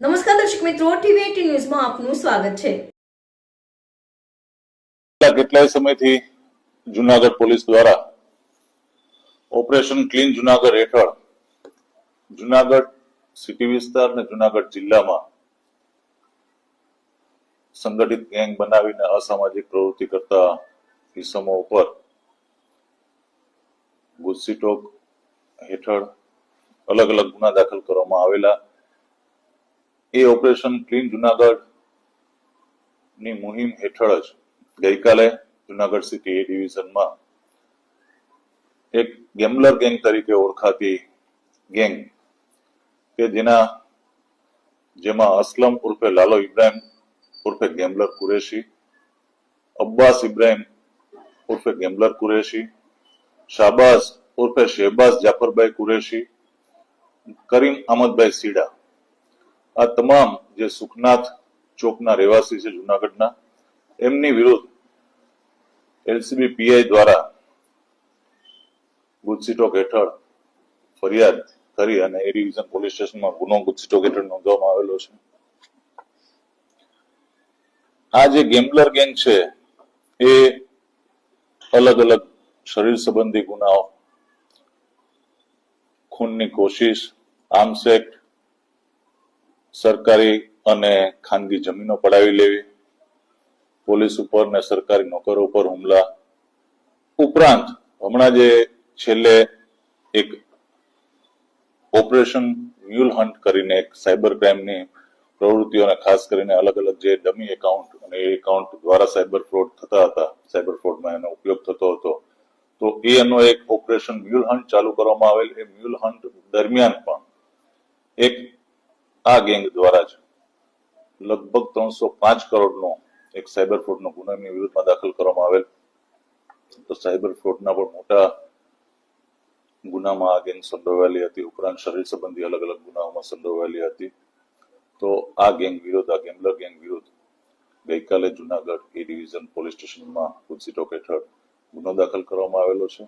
નમસ્કાર દર્શક મિત્રો, ટીવી એટી ન્યૂઝમાં આપનું સ્વાગત છે. કેટલાય સમયથી જુનાગઢ પોલીસ દ્વારા ઓપરેશન ક્લીન જુનાગઢ હેઠળ જુનાગઢ સિટી વિસ્તાર અને જુનાગઢ જિલ્લામાં સંગઠિત ગેંગ બનાવીને અસામાજિક પ્રવૃત્તિ કરતા કિસ્સાઓ ઉપર ગુસ્સીટોક હેઠળ અલગ અલગ ગુના દાખલ કરવામાં આવેલા એ ઓપરેશન ક્લીન જુનાગઢની મુહિમ હેઠળ જ ગઈકાલે જુનાગઢ સિટી એ ડિવિઝનમાં એક ગેમ્બલર ગેંગ તરીકે ઓળખાતી ગેંગ કે જેના જેમાં અસલમ ઉર્ફે લાલો ઇબ્રાહિમ ઉર્ફે ગેમ્બલર કુરેશી, અબ્બાસ ઇબ્રાહિમ ઉર્ફે ગેમ્બલર કુરેશી, શાબાઝ ઉર્ફે શહેબાઝ જાફરભાઈ કુરેશી, કરીમ અહમદભાઈ સીડા આ તમામ જે સુખનાથ ચોકના રહેવાસી છે જુનાગઢના, એમની વિરુદ્ધ એલસીબી પીઆઈ દ્વારા ગુજસીટોક હેઠળ ફરિયાદ કરી અને એ ડિવિઝન પોલીસ સ્ટેશનમાં ગુનો ગુજસીટોક હેઠળ નોંધવામાં આવેલો છે. આ જે ગેમ્બલર ગેંગ છે, એ અલગ અલગ શરીર સંબંધી ગુનાઓ, ખૂનની કોશિશ, આર્મ્સ એક્ટ સરકારી અને ખાનગી જમીનો પડાવી લેવી. પોલીસ ઉપર ને સરકારી નોકરો ઉપર હુમલા. ઉપરાંત હમણાં જે છેલ્લે એક ઓપરેશન મ્યુલ હન્ટ કરીને એક સાયબર ક્રાઇમની પ્રવૃત્તિઓને ખાસ કરીને અલગ અલગ જે ડમી એકાઉન્ટ અને એ એકાઉન્ટ દ્વારા સાયબર ફ્રોડ થતા હતા, સાયબર ફ્રોડમાં એનો ઉપયોગ થતો હતો, તો એનો એક ઓપરેશન મ્યુલ હન્ટ ચાલુ કરવામાં આવેલ. એ મ્યુલ હન્ટ દરમિયાન પણ એક આ ગેંગ દ્વારા જ લગભગ ત્રણસો પાંચ કરોડનો એક સાયબર ફ્રોડનો ગુનો એમની વિરુદ્ધમાં દાખલ કરવામાં આવેલ. તો સાયબર ફ્રોડના પણ મોટા ગુનામાં આ ગેંગ સંડોવાયેલી હતી. ઉપરાંત શરીર સંબંધી અલગ અલગ ગુનાઓમાં સંડોવાયેલી હતી. તો આ ગેંગ વિરુદ્ધ આ ગેમ્બલર ગેંગ વિરુદ્ધ ગઈકાલે જુનાગઢ એ ડિવિઝન પોલીસ સ્ટેશનમાં કુદસીટોક હેઠળ ગુનો દાખલ કરવામાં આવેલો છે.